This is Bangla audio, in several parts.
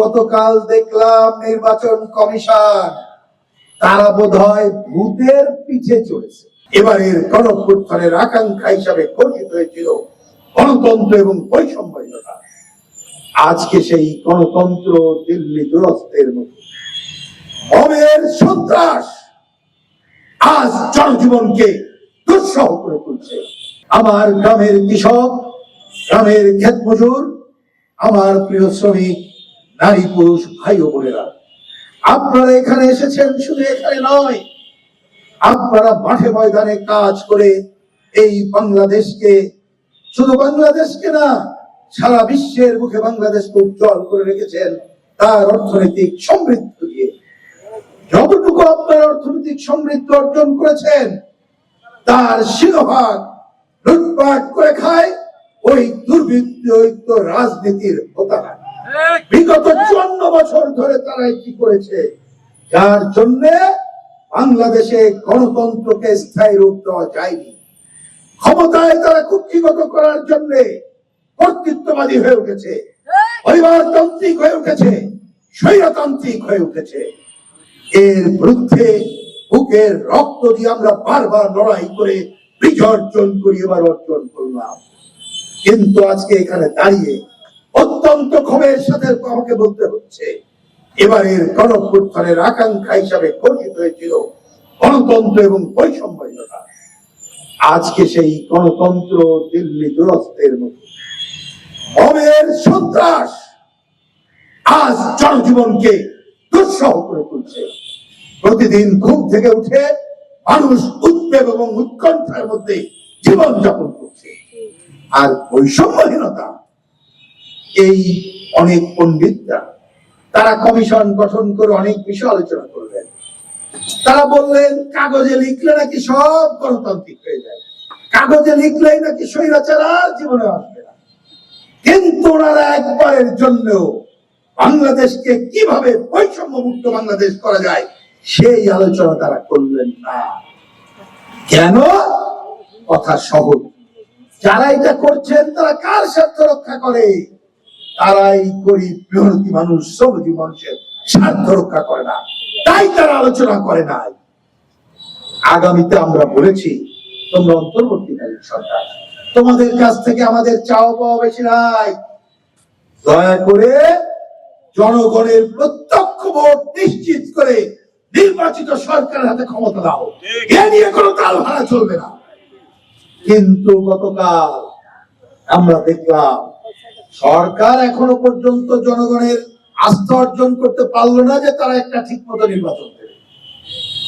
গতকাল দেখলাম নির্বাচন কমিশন, তারা বোধ হয় ভূতের পিছে চলেছে এবারের গণপুত্থানের আকাঙ্ক্ষা হিসাবে গঠিত হয়েছিল গণতন্ত্র এবং বৈষম্যহীনতা। আজকে সেই গণতন্ত্র দিল্লি দুরস্তের মতো। মবের সন্ত্রাস আজ জনজীবনকে দুঃসহ করে তুলছে। আমার গ্রামের কৃষক, গ্রামের ক্ষেত মজুর আমার প্রিয় শ্রমিক নারী পুরুষ, ভাই ও বোনেরা, আপনারা এখানে এসেছেন শুধু এখানে নয়, আপনারা মাঠে ময়দানে কাজ করে এই বাংলাদেশকে, শুধু বাংলাদেশকে না, সারা বিশ্বের মুখে বাংলাদেশকে উজ্জ্বল করে রেখেছেন, তার অর্থনৈতিক সমৃদ্ধি দিয়ে। যতটুকু আপনার অর্থনৈতিক সমৃদ্ধি অর্জন করেছেন, তার সিংহভাগ লুটপাট করে খায় ওই দুর্বৃত্ত রাজনীতির চুয়ান্ন বছর ধরে তারা কি করেছে? যার জন্য বাংলাদেশে গণতন্ত্রকে স্থায়ী রূপ দেওয়া যায়নি। ক্ষমতায় তারা কুক্ষিগত করার জন্য কর্তৃত্ববাদী হয়ে উঠেছে। পরিবারতান্ত্রিক হয়ে উঠেছে। স্বৈরতান্ত্রিক হয়ে উঠেছে। এর বিরুদ্ধে বুকের রক্ত দিয়ে আমরা বারবার লড়াই করে বিজয় অর্জন করি, এবার অর্জন করলাম। কিন্তু আজকে এখানে দাঁড়িয়ে অত্যন্ত ক্ষোভের সাথে আমাকে বলতে হচ্ছে। এবারের গণপুত্থানের আকাঙ্ক্ষা হিসাবে গঠিত হয়েছিল গণতন্ত্র এবং বৈষম্যহীনতা। আজকে সেই গণতন্ত্র দিল্লি দুরস্তের মতো। মবের সন্ত্রাস আজ জনজীবনকে দুঃসহ করে তুলছে। প্রতিদিন ঘুম থেকে উঠে মানুষ উদ্বেগ এবং উৎকণ্ঠার মধ্যে জীবন যাপন করছে। আর বৈষম্যহীনতা এই অনেক পণ্ডিতরা, তারা কমিশন গঠন করে অনেক বিষয় আলোচনা করলেন। তারা বললেন, কাগজে লিখলে নাকি সব গণতান্ত্রিক হয়ে যায়। কাগজে লিখলেই নাকি স্বৈরাচার আর জীবনে আসবে না। কিন্তু ওনারা একবারের জন্য বাংলাদেশকে কীভাবে বৈষম্য মুক্ত বাংলাদেশ করা যায়, সেই আলোচনা তারা করলেন না। কেন? কথা সহজ। যারা এটা করছেন, তারা কার স্বার্থ রক্ষা করে? তারাই গরিব মেহনতি মানুষ শ্রমজীবী মানুষের স্বার্থ রক্ষা করে না। তাই তারা আলোচনা করে নাই। আগামীতে আমরা বলেছি তোমরা অন্তর্বর্তীকালীন সরকার। তোমাদের কাছ থেকে আমাদের চাওয়া পাওয়া বেশি নাই। দয়া করে জনগণের প্রত্যক্ষ ভোট নিশ্চিত করে নির্বাচিত সরকারের হাতে ক্ষমতা দাও। এ নিয়ে কোনো তাল ভাড়া চলবে না। কিন্তু গতকাল আমরা দেখলাম সরকার এখনও পর্যন্ত জনগণের আস্থা অর্জন করতে পারল না যে তারা একটা ঠিক মতো নির্বাচন দেবে।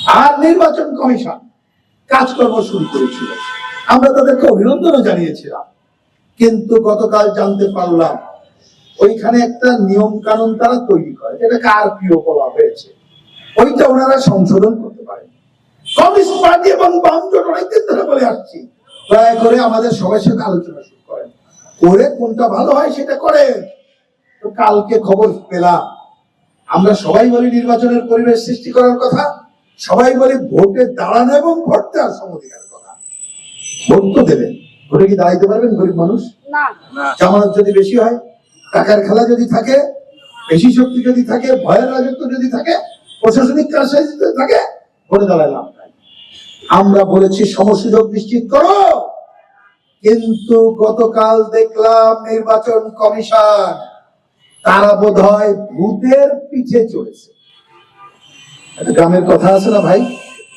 আর নির্বাচন কমিশন কাজকর্ম শুরু করেছিল। আমরা তাদেরকে অভিনন্দনও জানিয়েছিলাম। কিন্তু গতকাল জানতে পারলাম, ওইখানে একটা নিয়ম কানুন তারা তৈরি করে, যেটাকে আরপিও বলা হয়েছে। ওইটা ওনারা সংশোধন করতে পারেন। কমিউনিস্ট পার্টি এবং বাম জোট অনেকদিন ধরে বলে আসছি। দয়া করে আমাদের সবার সাথে আলোচনা শুরু করে কোনটা ভালো হয় সেটা করেন তো কালকে খবর পেলাম। আমরা সবাই বলি নির্বাচনের পরিবেশ সৃষ্টি করার কথা। সবাই বলি ভোটে দাঁড়ানো এবং ভোট দেওয়ার সমধিকারের কথা। ভোট তো দেবেন ভোটে কি দাঁড়াইতে পারবেন গরিব মানুষ? না। জামানত যদি বেশি হয় টাকার খেলা যদি থাকে বেশি শক্তি যদি থাকে ভয়ের রাজত্ব যদি থাকে প্রশাসনিক কারসাজি যদি থাকে ভোটে দাঁড়ায় লাভ নাই আমরা বলেছি সমসুযোগ নিশ্চিত করো। কিন্তু গতকাল দেখলাম নির্বাচন কমিশন, তারা বোধ হয় ভূতের পিছে চলেছে গ্রামের কথা আছে না ভাই?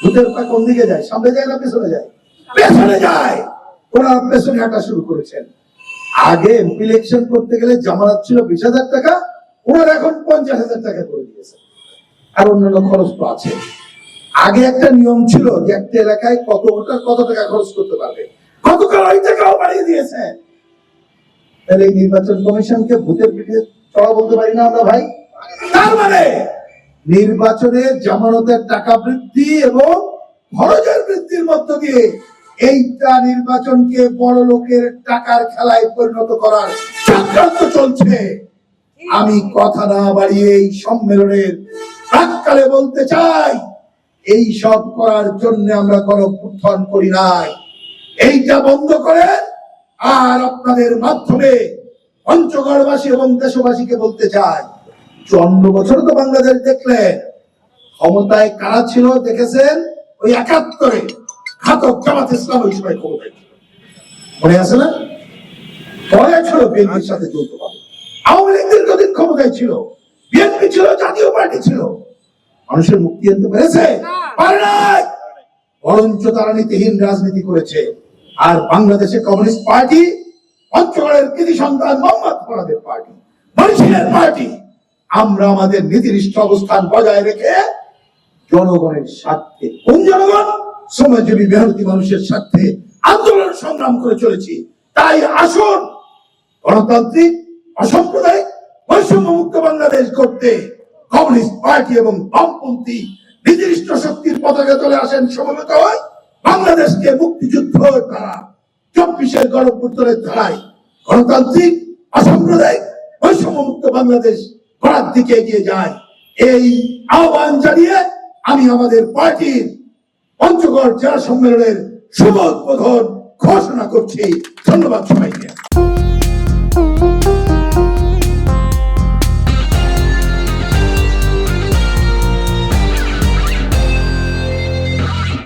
ভূতের পা কোন দিকে যায়? সামনে যায় না পেছনে যায়? পেছনে যায়! ওরা পেছনে হাঁটা শুরু করেছেন। আগে ইলেকশন করতে গেলে জামানত ছিল বিশ হাজার টাকা, ওনার এখন পঞ্চাশ হাজার টাকা করে দিয়েছে আর অন্যান্য খরচ তো আছে। আগে একটা নিয়ম ছিল যে একটা এলাকায় কত কত টাকা খরচ করতে পারবে? গতকাল ওই বাড়িয়ে দিয়েছে। তাহলে নির্বাচন কমিশনকে ভূতের পিঠে চড়া বলতে পারি না আমরা ভাই? তার মানে নির্বাচনে জামানতের টাকা বৃদ্ধি এবং খরচের বৃদ্ধির মধ্য দিয়ে এইটা নির্বাচনকে বড় লোকের টাকার খেলায় পরিণত করার চক্রান্ত চলছে। আমি কথা না বাড়িয়ে এই সম্মেলনের প্রাককালে বলতে চাই, এই সব করার জন্য আমরা গণপুত্থান করি নাই। এইটা বন্ধ করে আর আপনাদের মাধ্যমে পঞ্চগড়বাসী এবং দেশবাসীকে বলতে চাই, চুয়ান্ন বছর তো বাংলাদেশ দেখলেন, ক্ষমতায় কারা ছিল দেখেছেন? ওই একাত্তরে ঘাতক জামাত ইসলাম ওই সময় ক্ষমতায় মনে আছে না? পরে ছিল বিএনপির সাথে যৌথ আওয়ামী লীগ দীর্ঘদিন ক্ষমতায় ছিল। বিএনপি ছিল, জাতীয় পার্টি ছিল। মানুষের মুক্তি আনতে পেরেছে? পারে নাই। বরঞ্চ তারা নীতিহীন রাজনীতি করেছে। আর বাংলাদেশে কমিউনিস্ট পার্টি পঞ্চগড়ের কৃতি সন্তান মোহাম্মদ ফরাদের পার্টি মনীষীদের পার্টি। আমরা আমাদের নীতিনিষ্ঠ অবস্থান বজায় রেখে জনগণের স্বার্থে, কোন জনগণ? শ্রমজীবী মেহনতি মানুষের স্বার্থে আন্দোলন সংগ্রাম করে চলেছি। তাই আসুন গণতান্ত্রিক, অসাম্প্রদায়িক বৈষম্য মুক্ত বাংলাদেশ করতে কমিউনিস্ট পার্টি এবং বামপন্থী নির্দিষ্ট শক্তির পতাকা চলে আসেন সমবেত হয় বাংলাদেশকে মুক্তিযুদ্ধ তারা। চব্বিশের গণপুত্রের ধারায় গণতান্ত্রিক, অসাম্প্রদায়িক বৈষম্য মুক্ত বাংলাদেশ করার দিকে এগিয়ে যায়। এই আহ্বান জানিয়ে আমি আমাদের পার্টির পঞ্চগড় জেলা সম্মেলনের শুভ উদ্বোধন ঘোষণা করছি। ধন্যবাদ সবাইকে।